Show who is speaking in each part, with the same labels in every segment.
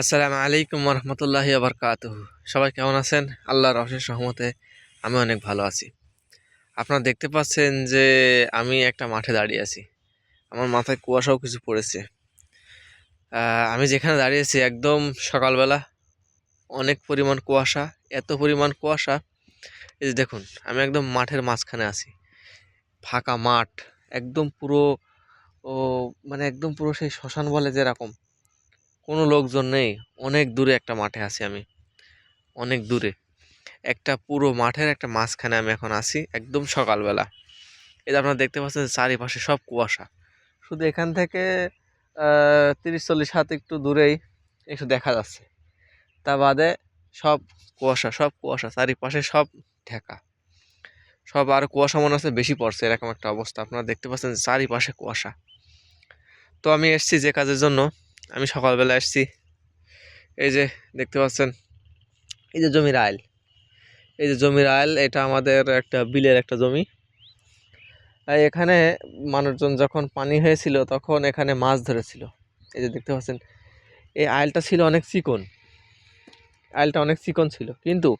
Speaker 1: আসসালামু আলাইকুম রহমতুল্লাহ আবরকাত সবাই কেমন আছেন? আল্লাহর অশেষ সহমতে আমি অনেক ভালো আছি। আপনারা দেখতে পাচ্ছেন যে আমি একটা মাঠে দাঁড়িয়ে আছি। আমার মাথায় কুয়াশাও কিছু পড়েছে। আমি যেখানে দাঁড়িয়েছি একদম সকালবেলা, অনেক পরিমাণ কুয়াশা, এত পরিমাণ কুয়াশা। এই যে দেখুন, আমি একদম মাঠের মাঝখানে আছি। ফাঁকা মাঠ, একদম পুরো, ও মানে একদম পুরো সেই শ্মশান বলে যেরকম। কোনো লোকজন নেই। অনেক দূরে একটা মাঠে আছি আমি। অনেক দূরে। একটা পুরো মাঠের একটা মাঝখানে আমি এখন আছি, একদম সকালবেলা। এটা আপনারা দেখতে পাচ্ছেন চারিপাশে সব কুয়াশা। শুধু এখান থেকে তিরিশ, চল্লিশ হাত একটু দূরেই একটু দেখা যাচ্ছে। তা বাদে সব কুয়াশা সব কুয়াশা, চারিপাশে সব ঢাকা। সব আর কুয়াশা মনে হচ্ছে বেশি পড়ছে, এরকম একটা অবস্থা। আপনারা দেখতে পাচ্ছেন চারিপাশে কুয়াশা। তো আমি এসেছি যে কাজের জন্য। আমি সকালবেলা এসেছি এই যে দেখতে পাচ্ছেন, এই যে জমির আইল। এই যে জমির আইল, এটা আমাদের একটা বিলের একটা জমি। এখানে মানুষজন যখন পানি হয়েছিল, তখন এখানে মাছ ধরেছিল। এই যে দেখতে পাচ্ছেন, এই আইলটা ছিল অনেক চিকন। আইলটা অনেক চিকন ছিল, কিন্তু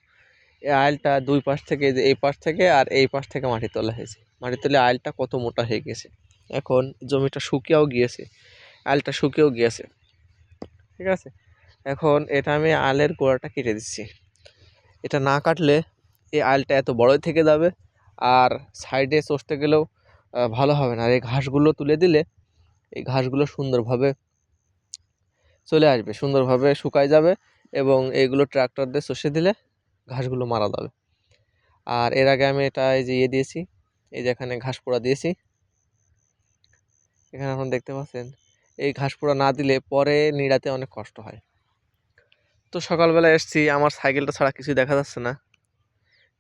Speaker 1: এই আইলটা দুই পাশ থেকে যে এই পাশ থেকে আর এই পাশ থেকে মাটি তোলা হয়েছে। মাটি তুলে আইলটা কত মোটা হয়ে গেছে। এখন জমিটা শুকিয়েও গিয়েছে। আইলটা শুকিয়েও গিয়েছে। ঠিক আছে? এখন এটা আমি আলের গোড়াটা কেটে দিচ্ছি। এটা না কাটলে এই আলটা এত বড়ই থেকে যাবে আর সাইডে চষতে গেলেও ভালো হবে না। আর এই ঘাসগুলো তুলে দিলে এই ঘাসগুলো সুন্দরভাবে চলে আসবে, সুন্দরভাবে শুকায় যাবে এবং এইগুলো ট্রাক্টর দিয়ে চষে দিলে ঘাসগুলো মারা যাবে। আর এর আগে আমি এটা এই যে ইয়ে দিয়েছি, এই যে এখানে ঘাস পোড়া দিয়েছি। এখানে আপনারা দেখতে পাচ্ছেন এই ঘাস পোড়া না দিলে পরে নিড়াতে অনেক কষ্ট হয়। তো সকালবেলা এসছি, আমার সাইকেলটা ছাড়া কিছুই দেখা যাচ্ছে না।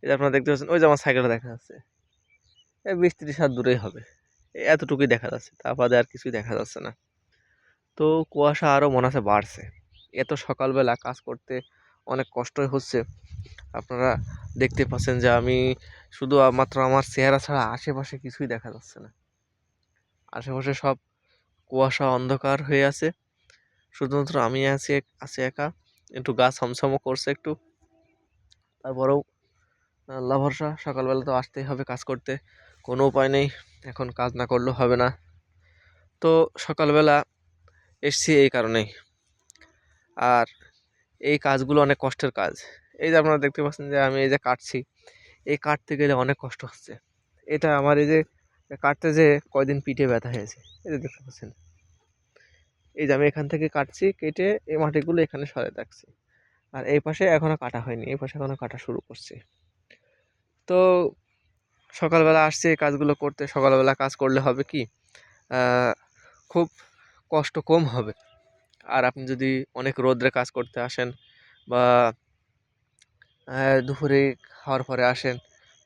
Speaker 1: যে আপনারা দেখতে পাচ্ছেন, ওই যে আমার সাইকেলটা দেখা যাচ্ছে। এই বিশ ত্রিশ হাত দূরেই হবে। এতটুকুই দেখা যাচ্ছে, তা বাদে আর কিছুই দেখা যাচ্ছে না। তো কুয়াশা আরও মনে হচ্ছে বাড়ছে। এত সকালবেলা কাজ করতে অনেক কষ্টই হচ্ছে। আপনারা দেখতে পাচ্ছেন যে আমি শুধু মাত্র আমার চেহারা ছাড়া আশেপাশে কিছুই দেখা যাচ্ছে না। আশেপাশে সব কুয়াশা অন্ধকার হয়ে আছে। শুধুমাত্র আমি আছি আছি একা। একটু গা ছমছমও করছে একটু। তারপরেও আল্লাহ ভরসা, সকালবেলা তো আসতেই হবে কাজ করতে। কোনো উপায় নেই, এখন কাজ না করলেও হবে না। তো সকালবেলা এসছি এই কারণেই। আর এই কাজগুলো অনেক কষ্টের কাজ। এই যে আপনারা দেখতে পাচ্ছেন যে আমি এই যে কাটছি, এই কাটতে গেলে অনেক কষ্ট হচ্ছে। এটা আমার এই যে কাটতে যে কয়দিন পিঠে ব্যথা হয়েছে এই যে দেখতে পাচ্ছেন। এই যে আমি এখান থেকে কাটছি, কেটে এই মাটিগুলো এখানে সরে রাখছি। আর এই পাশে এখনও কাটা হয়নি, এই পাশে এখনও কাটা শুরু করছি। তো সকালবেলা আসছি এই কাজগুলো করতে, সকালবেলা কাজ করলে হবে কি খুব কষ্ট কম হবে। আর আপনি যদি অনেক রোদ্রে কাজ করতে আসেন বা দুপুরে খাওয়ার পরে আসেন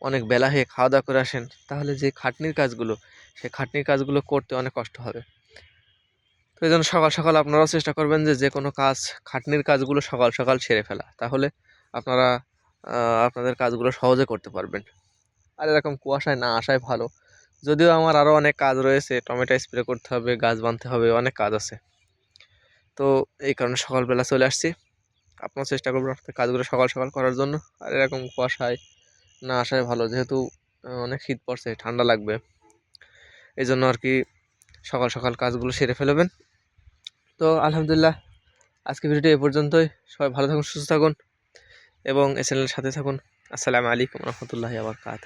Speaker 1: অনেক বেলা হয়ে খাওয়া দাওয়া করে আসেন, তাহলে যে খাটনির কাজগুলো সেই খাটনির কাজগুলো করতে অনেক কষ্ট হবে। তো এই জন্য সকাল সকাল আপনারাও চেষ্টা করবেন যে যে কোনো কাজ, খাটনির কাজগুলো সকাল সকাল সেরে ফেলা। তাহলে আপনারা আপনাদের কাজগুলো সহজে করতে পারবেন। আর এরকম কুয়াশায় না আসাই ভালো। যদিও আমার আরও অনেক কাজ রয়েছে, টমেটো স্প্রে করতে হবে, গাছ বাঁধতে হবে, অনেক কাজ আছে। তো এই কারণে সকালবেলা চলে আসছি। আপনার চেষ্টা করবেন আপনার কাজগুলো সকাল সকাল করার জন্য। আর এরকম কুয়াশায় না আসাই ভালো। যেহেতু অনেক শীত পড়ছে, ঠান্ডা লাগবে। এই জন্য আর কি সকাল সকাল কাজগুলো সেরে ফেলবেন। তো, আলহামদুলিল্লাহ আজকে ভিডিওটি এ পর্যন্তই। সবাই ভালো থাকুন, সুস্থ থাকুন এবং এ চ্যানেলের সাথে থাকুন। আসসালামু আলাইকুম রহমতুল্লাহ আবার কাত